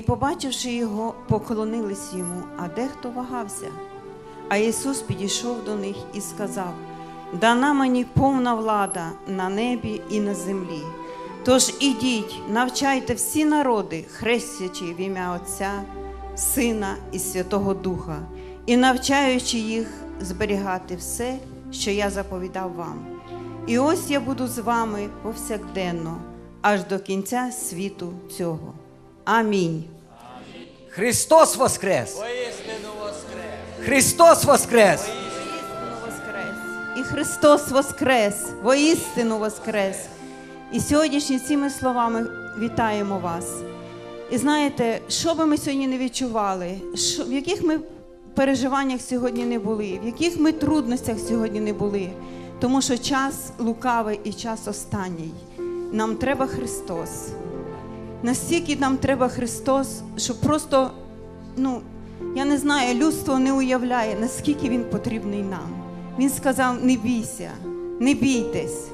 і, побачивши його, поклонились йому, а дехто вагався. А Ісус підійшов до них і сказав: Дана мені повна влада на небі і на землі. Тож ідіть, навчайте всі народи, хрестячи в ім'я Отця, Сина і Святого Духа, і навчаючи їх зберігати все, що я заповідав вам. І ось я буду з вами повсякденно, аж до кінця світу цього. Амінь. Христос Воскрес! Воістину воскрес! Христос Воскрес! Воістину воскрес! І Христос воскрес! Воістину воскрес! І сьогоднішні цими словами вітаємо вас. І знаєте, що би ми сьогодні не відчували, що, в яких ми переживаннях сьогодні не були, в яких ми трудностях сьогодні не були, тому що час лукавий і час останній. Нам треба Христос. Настільки нам треба Христос, що просто, ну, я не знаю, людство не уявляє, наскільки Він потрібний нам. Він сказав: не бійся, не бійтесь.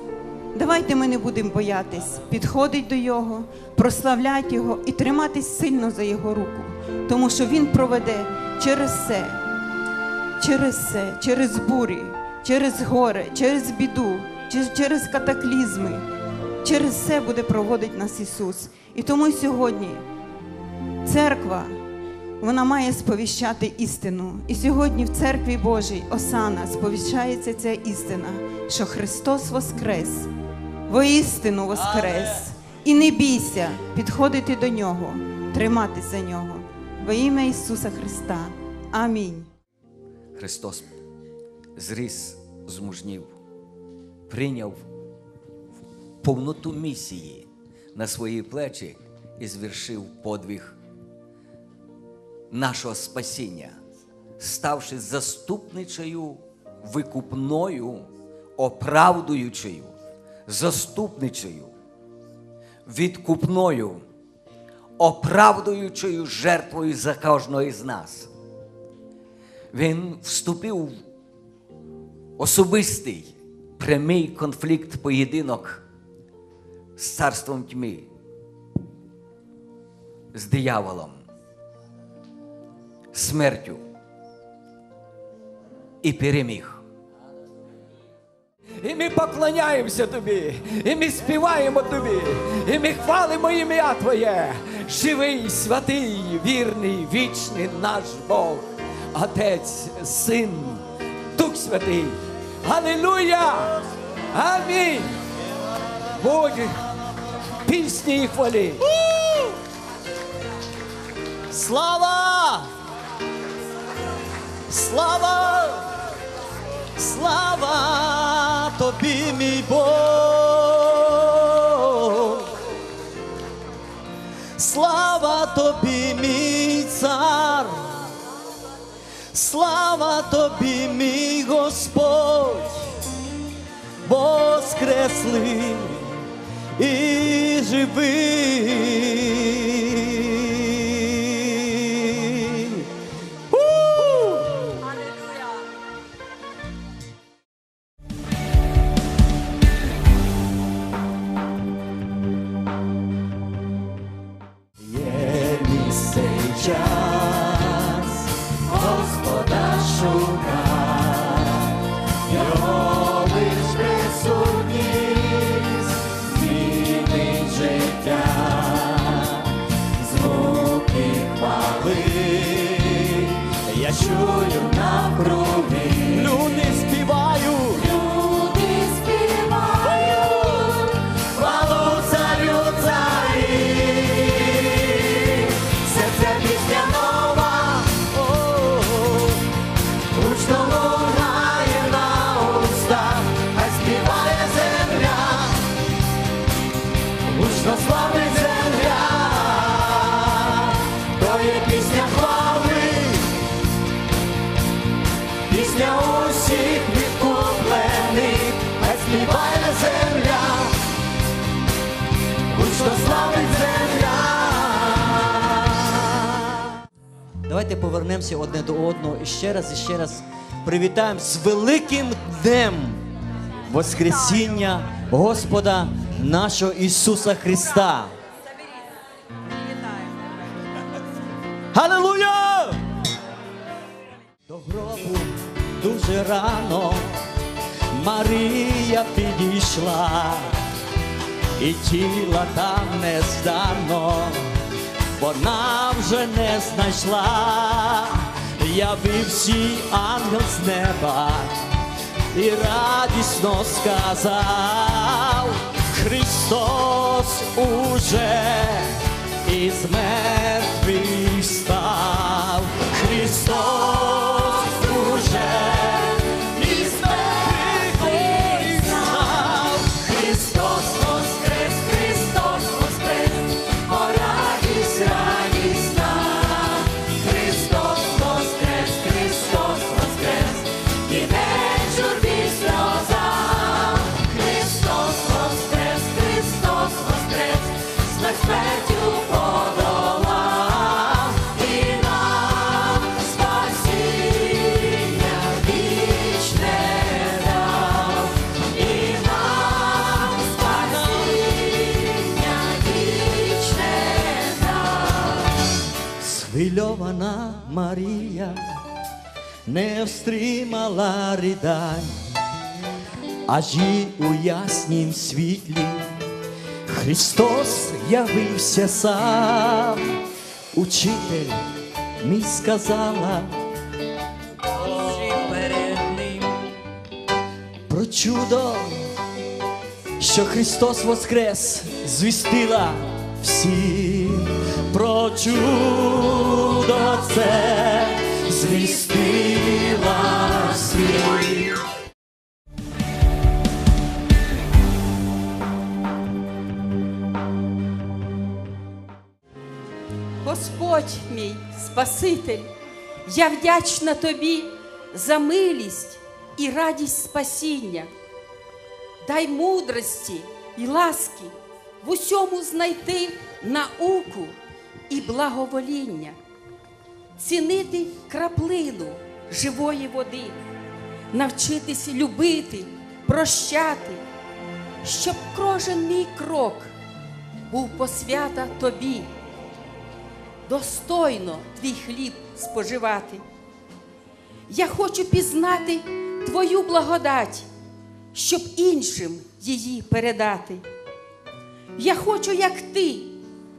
Давайте ми не будемо боятись, підходить до Його, прославляти Його і триматись сильно за Його руку, тому що Він проведе через все, через все, через бурі, через горе, через біду, через катаклізми. Через все буде проводити нас Ісус. І тому сьогодні церква вона має сповіщати істину. І сьогодні в церкві Божій Осана сповіщається ця істина, що Христос Воскрес, воістину Воскрес. І не бійся підходити до Нього, триматися за Нього. Во ім'я Ісуса Христа. Амінь. Христос зріс, змужнів, прийняв повноту місії на свої плечі і звершив подвиг нашого спасіння, ставши заступничою, викупною, оправдуючою, заступничою, відкупною, оправдуючою жертвою за кожного із нас. Він вступив в особистий прямий конфлікт поєдинок з царством тьми, з дияволом, смертю і переміг. І ми поклоняємося тобі, і ми співаємо тобі, і ми хвалимо ім'я Твоє, живий, святий, вірний, вічний наш Бог, Отець, Син, Дух Святий. Алілуя! Амінь! Будь пісні і хвалі. Слава! Слава! Слава тобі, мій Бог! Слава тобі, мій цар! Слава тобі, мій Господь! Воскреслий і живий. Давайте повернемося одне до одного і ще раз і ще раз привітаємо з великим днем Воскресіння Господа нашого Ісуса Христа. Халилуя! До гробу дуже рано Марія підійшла, і тіла там не здано, вона вже не знайшла, явився ангел з неба і радісно сказав, Христос уже із мертвих не встримала ридань, аж і у яснім світлі Христос явився сам, учитель мій сказала перед ним про чудо, що Христос воскрес, звістила всім. Про чудо це звістила Господь мій Спаситель, я вдячна тобі за милість і радість спасіння. Дай мудрості і ласки в усьому знайти науку і благовоління, цінити краплину живої води, навчитись любити, прощати, щоб кожен мій крок був посвята тобі достойно твій хліб споживати. Я хочу пізнати Твою благодать, щоб іншим її передати. Я хочу, як ти,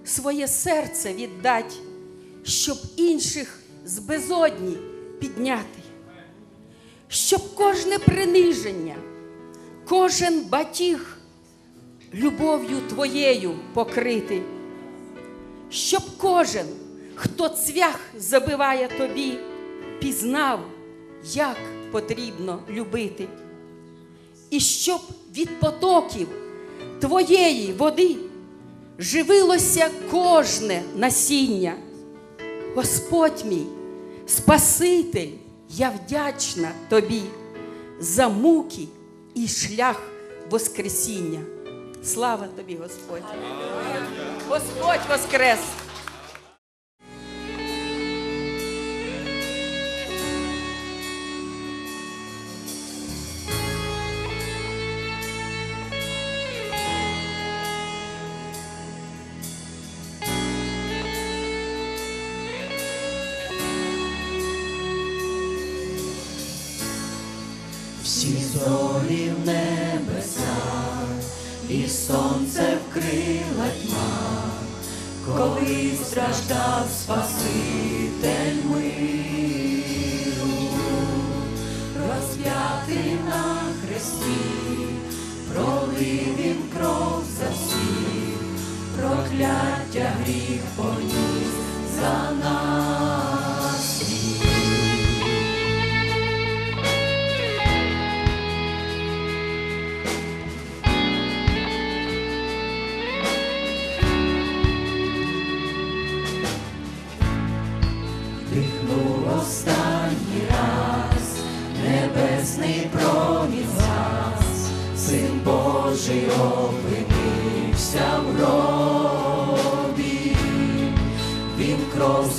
своє серце віддати, щоб інших з безодні підняти, щоб кожне приниження, кожен батіг любов'ю твоєю покрити щоб кожен, хто цвях забиває тобі, пізнав, як потрібно любити. І щоб від потоків твоєї води живилося кожне насіння. Господь мій, Спаситель, я вдячна тобі за муки і шлях Воскресіння. Слава тобі, Господь! Господь воскрес! Всі зорі в небесах, і сонце вкрила тьма, коли страждав Спаситель миру, розп'ятий на хресті, пролив він кров за всіх, прокляття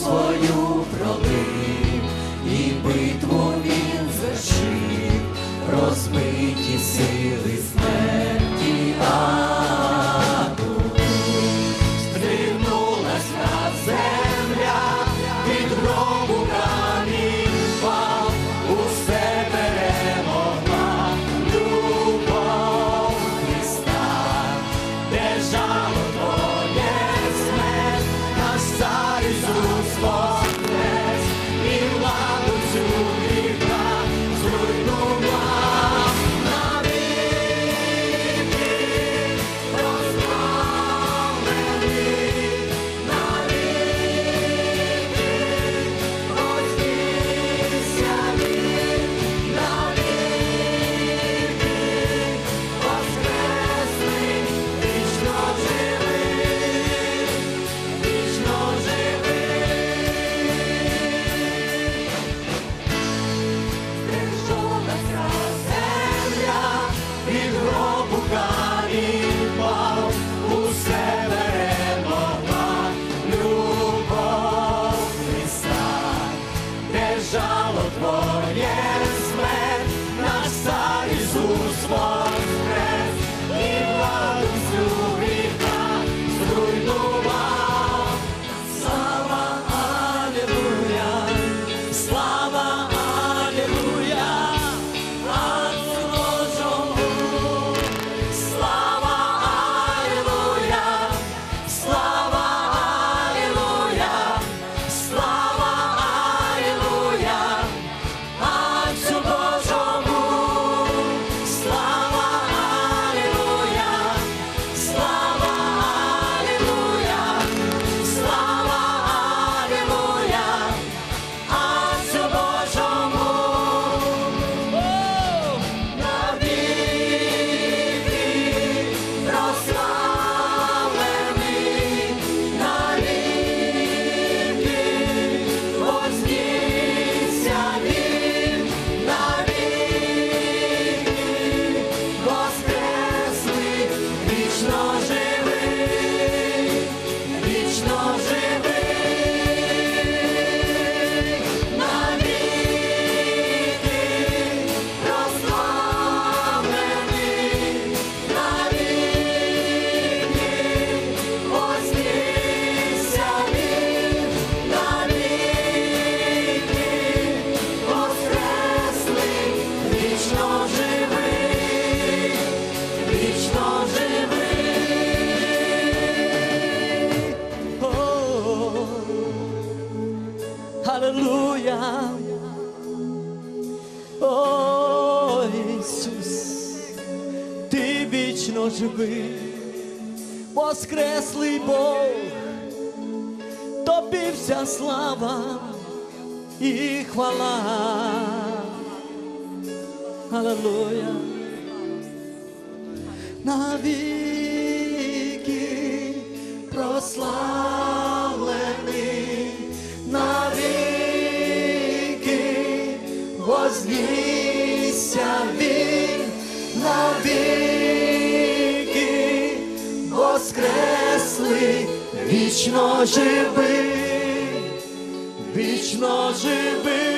свою пролив, і битву він звершив, розбиті сили lost. слава і хвала. Аллилуйя. Навіки прославлений, навіки вознісся він, навіки воскресли, вічно живий вічно живи.